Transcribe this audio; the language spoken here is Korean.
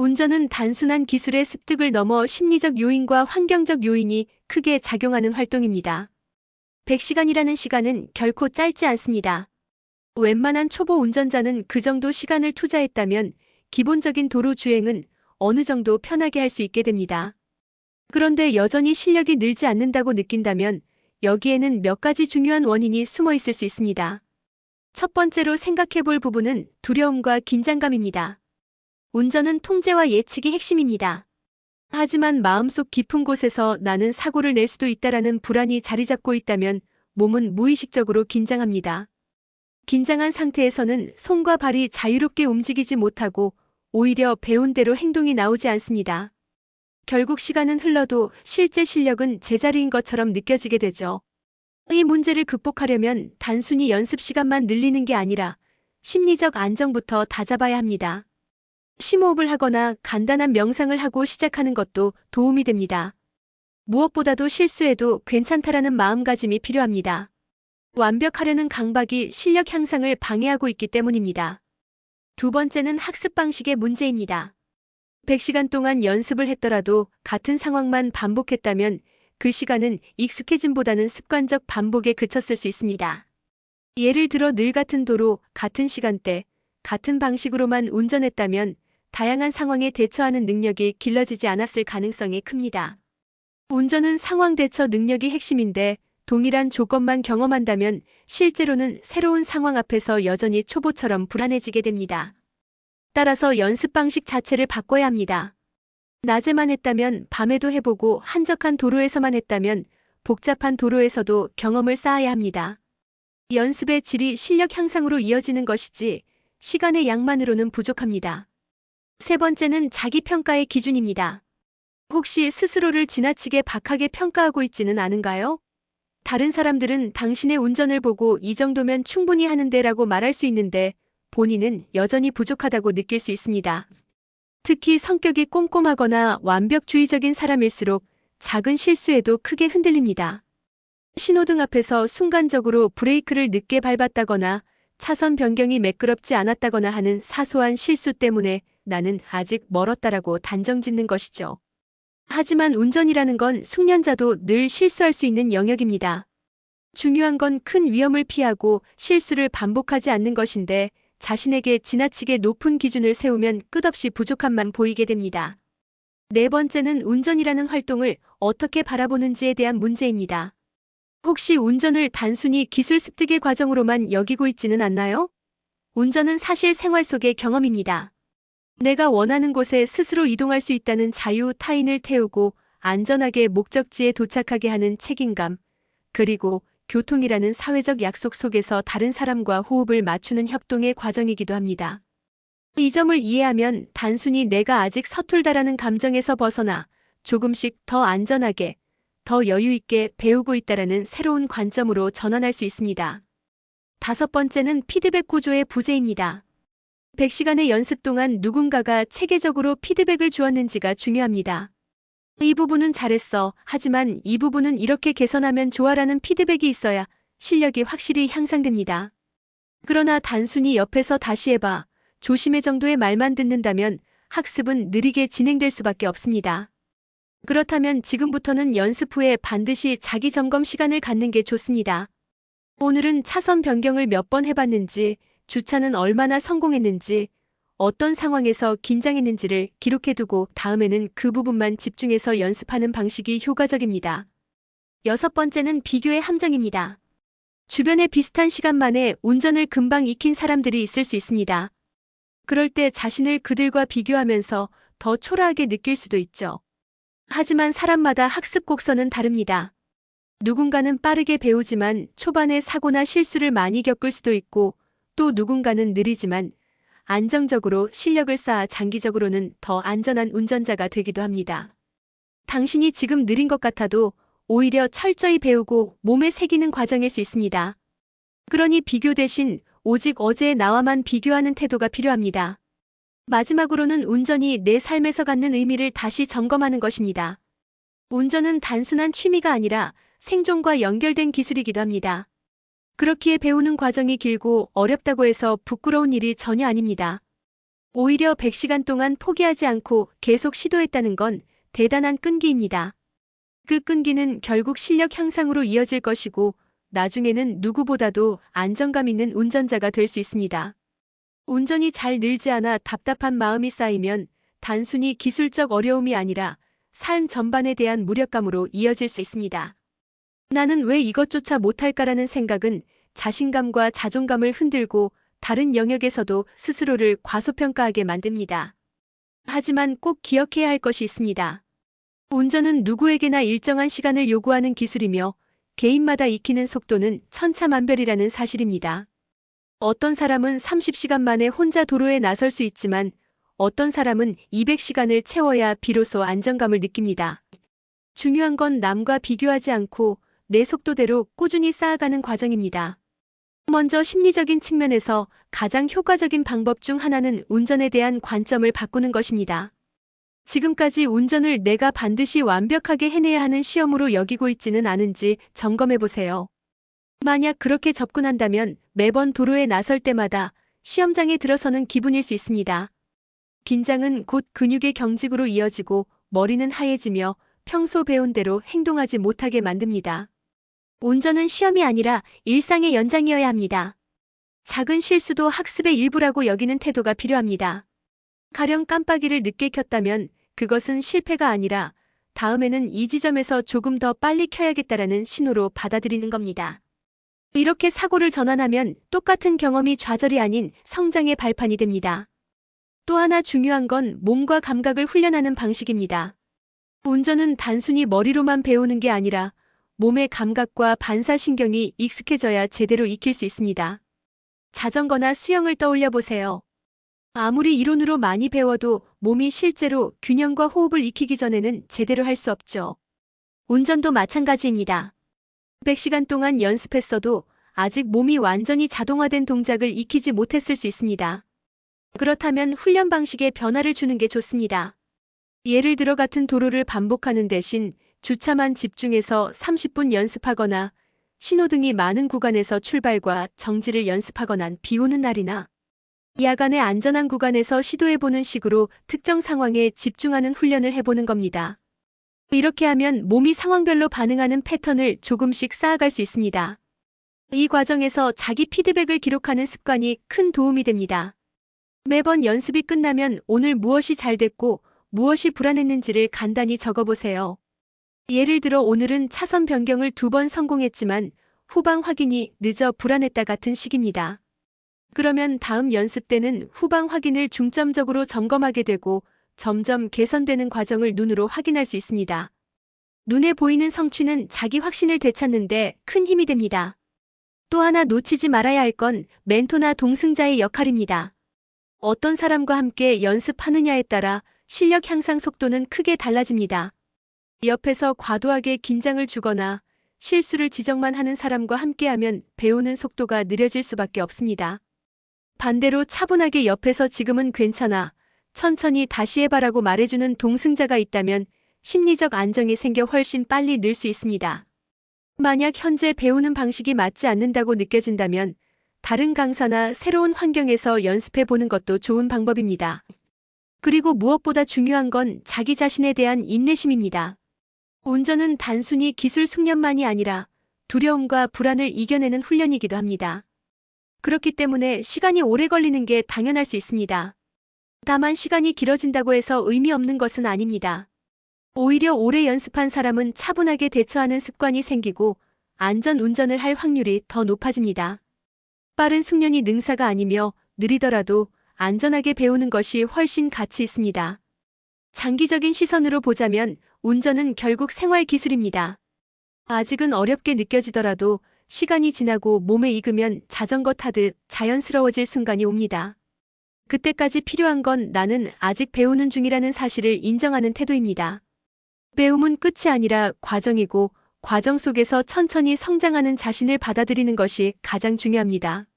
운전은 단순한 기술의 습득을 넘어 심리적 요인과 환경적 요인이 크게 작용하는 활동입니다. 100시간이라는 시간은 결코 짧지 않습니다. 웬만한 초보 운전자는 그 정도 시간을 투자했다면 기본적인 도로 주행은 어느 정도 편하게 할 수 있게 됩니다. 그런데 여전히 실력이 늘지 않는다고 느낀다면 여기에는 몇 가지 중요한 원인이 숨어 있을 수 있습니다. 첫 번째로 생각해 볼 부분은 두려움과 긴장감입니다. 운전은 통제와 예측이 핵심입니다. 하지만 마음속 깊은 곳에서 나는 사고를 낼 수도 있다라는 불안이 자리 잡고 있다면 몸은 무의식적으로 긴장합니다. 긴장한 상태에서는 손과 발이 자유롭게 움직이지 못하고 오히려 배운 대로 행동이 나오지 않습니다. 결국 시간은 흘러도 실제 실력은 제자리인 것처럼 느껴지게 되죠. 이 문제를 극복하려면 단순히 연습 시간만 늘리는 게 아니라 심리적 안정부터 다잡아야 합니다. 심호흡을 하거나 간단한 명상을 하고 시작하는 것도 도움이 됩니다. 무엇보다도 실수해도 괜찮다라는 마음가짐이 필요합니다. 완벽하려는 강박이 실력 향상을 방해하고 있기 때문입니다. 두 번째는 학습 방식의 문제입니다. 100시간 동안 연습을 했더라도 같은 상황만 반복했다면 그 시간은 익숙해짐보다는 습관적 반복에 그쳤을 수 있습니다. 예를 들어 늘 같은 도로, 같은 시간대, 같은 방식으로만 운전했다면 다양한 상황에 대처하는 능력이 길러지지 않았을 가능성이 큽니다. 운전은 상황 대처 능력이 핵심인데 동일한 조건만 경험한다면 실제로는 새로운 상황 앞에서 여전히 초보처럼 불안해지게 됩니다. 따라서 연습 방식 자체를 바꿔야 합니다. 낮에만 했다면 밤에도 해보고 한적한 도로에서만 했다면 복잡한 도로에서도 경험을 쌓아야 합니다. 연습의 질이 실력 향상으로 이어지는 것이지 시간의 양만으로는 부족합니다. 세 번째는 자기 평가의 기준입니다. 혹시 스스로를 지나치게 박하게 평가하고 있지는 않은가요? 다른 사람들은 당신의 운전을 보고 이 정도면 충분히 하는데 라고 말할 수 있는데 본인은 여전히 부족하다고 느낄 수 있습니다. 특히 성격이 꼼꼼하거나 완벽주의적인 사람일수록 작은 실수에도 크게 흔들립니다. 신호등 앞에서 순간적으로 브레이크를 늦게 밟았다거나 차선 변경이 매끄럽지 않았다거나 하는 사소한 실수 때문에 나는 아직 멀었다라고 단정 짓는 것이죠. 하지만 운전이라는 건 숙련자도 늘 실수할 수 있는 영역입니다. 중요한 건 큰 위험을 피하고 실수를 반복하지 않는 것인데 자신에게 지나치게 높은 기준을 세우면 끝없이 부족함만 보이게 됩니다. 네 번째는 운전이라는 활동을 어떻게 바라보는지에 대한 문제입니다. 혹시 운전을 단순히 기술 습득의 과정으로만 여기고 있지는 않나요? 운전은 사실 생활 속의 경험입니다. 내가 원하는 곳에 스스로 이동할 수 있다는 자유 타인을 태우고 안전하게 목적지에 도착하게 하는 책임감, 그리고 교통이라는 사회적 약속 속에서 다른 사람과 호흡을 맞추는 협동의 과정이기도 합니다. 이 점을 이해하면 단순히 내가 아직 서툴다라는 감정에서 벗어나 조금씩 더 안전하게, 더 여유있게 배우고 있다라는 새로운 관점으로 전환할 수 있습니다. 다섯 번째는 피드백 구조의 부재입니다. 100시간의 연습 동안 누군가가 체계적으로 피드백을 주었는지가 중요합니다. 이 부분은 잘했어. 하지만 이 부분은 이렇게 개선하면 좋아라는 피드백이 있어야 실력이 확실히 향상됩니다. 그러나 단순히 옆에서 다시 해봐. 조심해 정도의 말만 듣는다면 학습은 느리게 진행될 수밖에 없습니다. 그렇다면 지금부터는 연습 후에 반드시 자기 점검 시간을 갖는 게 좋습니다. 오늘은 차선 변경을 몇 번 해봤는지, 주차는 얼마나 성공했는지, 어떤 상황에서 긴장했는지를 기록해두고 다음에는 그 부분만 집중해서 연습하는 방식이 효과적입니다. 여섯 번째는 비교의 함정입니다. 주변에 비슷한 시간 만에 운전을 금방 익힌 사람들이 있을 수 있습니다. 그럴 때 자신을 그들과 비교하면서 더 초라하게 느낄 수도 있죠. 하지만 사람마다 학습 곡선은 다릅니다. 누군가는 빠르게 배우지만 초반에 사고나 실수를 많이 겪을 수도 있고 또 누군가는 느리지만 안정적으로 실력을 쌓아 장기적으로는 더 안전한 운전자가 되기도 합니다. 당신이 지금 느린 것 같아도 오히려 철저히 배우고 몸에 새기는 과정일 수 있습니다. 그러니 비교 대신 오직 어제의 나와만 비교하는 태도가 필요합니다. 마지막으로는 운전이 내 삶에서 갖는 의미를 다시 점검하는 것입니다. 운전은 단순한 취미가 아니라 생존과 연결된 기술이기도 합니다. 그렇기에 배우는 과정이 길고 어렵다고 해서 부끄러운 일이 전혀 아닙니다. 오히려 100시간 동안 포기하지 않고 계속 시도했다는 건 대단한 끈기입니다. 그 끈기는 결국 실력 향상으로 이어질 것이고 나중에는 누구보다도 안정감 있는 운전자가 될 수 있습니다. 운전이 잘 늘지 않아 답답한 마음이 쌓이면 단순히 기술적 어려움이 아니라 삶 전반에 대한 무력감으로 이어질 수 있습니다. 나는 왜 이것조차 못할까라는 생각은 자신감과 자존감을 흔들고 다른 영역에서도 스스로를 과소평가하게 만듭니다. 하지만 꼭 기억해야 할 것이 있습니다. 운전은 누구에게나 일정한 시간을 요구하는 기술이며 개인마다 익히는 속도는 천차만별이라는 사실입니다. 어떤 사람은 30시간 만에 혼자 도로에 나설 수 있지만 어떤 사람은 200시간을 채워야 비로소 안정감을 느낍니다. 중요한 건 남과 비교하지 않고 내 속도대로 꾸준히 쌓아가는 과정입니다. 먼저 심리적인 측면에서 가장 효과적인 방법 중 하나는 운전에 대한 관점을 바꾸는 것입니다. 지금까지 운전을 내가 반드시 완벽하게 해내야 하는 시험으로 여기고 있지는 않은지 점검해 보세요. 만약 그렇게 접근한다면 매번 도로에 나설 때마다 시험장에 들어서는 기분일 수 있습니다. 긴장은 곧 근육의 경직으로 이어지고 머리는 하얘지며 평소 배운 대로 행동하지 못하게 만듭니다. 운전은 시험이 아니라 일상의 연장이어야 합니다. 작은 실수도 학습의 일부라고 여기는 태도가 필요합니다. 가령 깜빡이를 늦게 켰다면 그것은 실패가 아니라 다음에는 이 지점에서 조금 더 빨리 켜야겠다라는 신호로 받아들이는 겁니다. 이렇게 사고를 전환하면 똑같은 경험이 좌절이 아닌 성장의 발판이 됩니다. 또 하나 중요한 건 몸과 감각을 훈련하는 방식입니다. 운전은 단순히 머리로만 배우는 게 아니라 몸의 감각과 반사신경이 익숙해져야 제대로 익힐 수 있습니다. 자전거나 수영을 떠올려 보세요. 아무리 이론으로 많이 배워도 몸이 실제로 균형과 호흡을 익히기 전에는 제대로 할 수 없죠. 운전도 마찬가지입니다. 100시간 동안 연습했어도 아직 몸이 완전히 자동화된 동작을 익히지 못했을 수 있습니다. 그렇다면 훈련 방식에 변화를 주는 게 좋습니다. 예를 들어 같은 도로를 반복하는 대신 주차만 집중해서 30분 연습하거나 신호등이 많은 구간에서 출발과 정지를 연습하거나 비 오는 날이나 야간의 안전한 구간에서 시도해보는 식으로 특정 상황에 집중하는 훈련을 해보는 겁니다. 이렇게 하면 몸이 상황별로 반응하는 패턴을 조금씩 쌓아갈 수 있습니다. 이 과정에서 자기 피드백을 기록하는 습관이 큰 도움이 됩니다. 매번 연습이 끝나면 오늘 무엇이 잘 됐고 무엇이 불안했는지를 간단히 적어보세요. 예를 들어 오늘은 차선 변경을 두 번 성공했지만 후방 확인이 늦어 불안했다 같은 식입니다. 그러면 다음 연습 때는 후방 확인을 중점적으로 점검하게 되고 점점 개선되는 과정을 눈으로 확인할 수 있습니다. 눈에 보이는 성취는 자기 확신을 되찾는데 큰 힘이 됩니다. 또 하나 놓치지 말아야 할 건 멘토나 동승자의 역할입니다. 어떤 사람과 함께 연습하느냐에 따라 실력 향상 속도는 크게 달라집니다. 옆에서 과도하게 긴장을 주거나 실수를 지적만 하는 사람과 함께하면 배우는 속도가 느려질 수밖에 없습니다. 반대로 차분하게 옆에서 지금은 괜찮아. 천천히 다시 해봐라고 말해주는 동승자가 있다면 심리적 안정이 생겨 훨씬 빨리 늘 수 있습니다. 만약 현재 배우는 방식이 맞지 않는다고 느껴진다면 다른 강사나 새로운 환경에서 연습해 보는 것도 좋은 방법입니다. 그리고 무엇보다 중요한 건 자기 자신에 대한 인내심입니다. 운전은 단순히 기술 숙련만이 아니라 두려움과 불안을 이겨내는 훈련이기도 합니다. 그렇기 때문에 시간이 오래 걸리는 게 당연할 수 있습니다. 다만 시간이 길어진다고 해서 의미 없는 것은 아닙니다. 오히려 오래 연습한 사람은 차분하게 대처하는 습관이 생기고 안전 운전을 할 확률이 더 높아집니다. 빠른 숙련이 능사가 아니며 느리더라도 안전하게 배우는 것이 훨씬 가치 있습니다. 장기적인 시선으로 보자면 운전은 결국 생활 기술입니다. 아직은 어렵게 느껴지더라도 시간이 지나고 몸에 익으면 자전거 타듯 자연스러워질 순간이 옵니다. 그때까지 필요한 건 나는 아직 배우는 중이라는 사실을 인정하는 태도입니다. 배움은 끝이 아니라 과정이고 과정 속에서 천천히 성장하는 자신을 받아들이는 것이 가장 중요합니다.